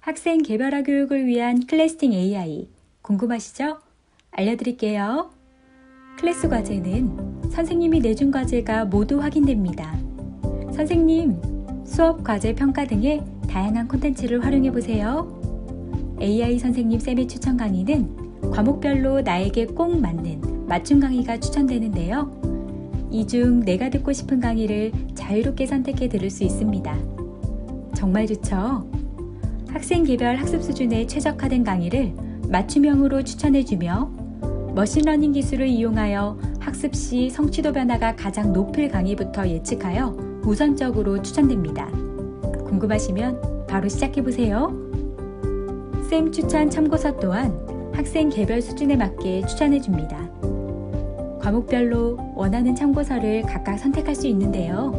학생 개별화 교육을 위한 클래스팅 AI 궁금하시죠? 알려드릴게요. 클래스 과제는 선생님이 내준 과제가 모두 확인됩니다. 선생님, 수업 과제 평가 등의 다양한 콘텐츠를 활용해 보세요. AI 선생님 쌤의 추천 강의는 과목별로 나에게 꼭 맞는 맞춤 강의가 추천되는데요. 이 중 내가 듣고 싶은 강의를 자유롭게 선택해 들을 수 있습니다. 정말 좋죠? 학생 개별 학습 수준에 최적화된 강의를 맞춤형으로 추천해주며 머신러닝 기술을 이용하여 학습 시 성취도 변화가 가장 높을 강의부터 예측하여 우선적으로 추천됩니다. 궁금하시면 바로 시작해보세요. 쌤 추천 참고서 또한 학생 개별 수준에 맞게 추천해줍니다. 과목별로 원하는 참고서를 각각 선택할 수 있는데요.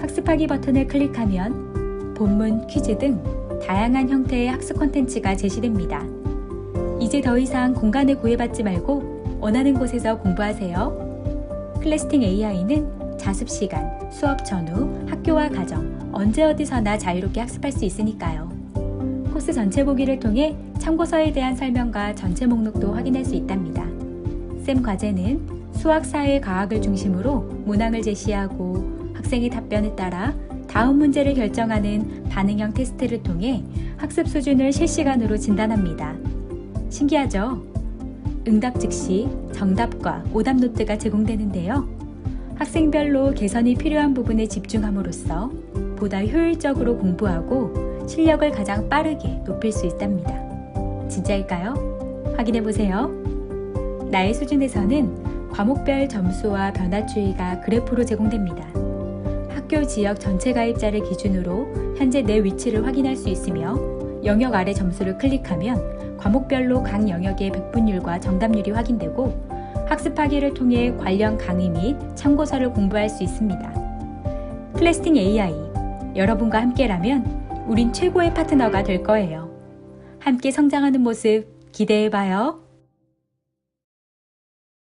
학습하기 버튼을 클릭하면 본문, 퀴즈 등 다양한 형태의 학습 콘텐츠가 제시됩니다. 이제 더 이상 공간을 구애받지 말고 원하는 곳에서 공부하세요. 클래스팅 AI는 자습 시간, 수업 전후, 학교와 가정, 언제 어디서나 자유롭게 학습할 수 있으니까요. 코스 전체 보기를 통해 참고서에 대한 설명과 전체 목록도 확인할 수 있답니다. 쌤 과제는 수학, 사회, 과학을 중심으로 문항을 제시하고 학생의 답변에 따라 다음 문제를 결정하는 반응형 테스트를 통해 학습 수준을 실시간으로 진단합니다. 신기하죠? 응답 즉시 정답과 오답 노트가 제공되는데요. 학생별로 개선이 필요한 부분에 집중함으로써 보다 효율적으로 공부하고 실력을 가장 빠르게 높일 수 있답니다. 진짜일까요? 확인해 보세요. 나의 수준에서는 과목별 점수와 변화 추이가 그래프로 제공됩니다. 학교 지역 전체 가입자를 기준으로 현재 내 위치를 확인할 수 있으며 영역 아래 점수를 클릭하면 과목별로 각 영역의 백분율과 정답률이 확인되고 학습하기를 통해 관련 강의 및 참고서를 공부할 수 있습니다. 클래스팅 AI 여러분과 함께라면 우린 최고의 파트너가 될 거예요. 함께 성장하는 모습 기대해봐요.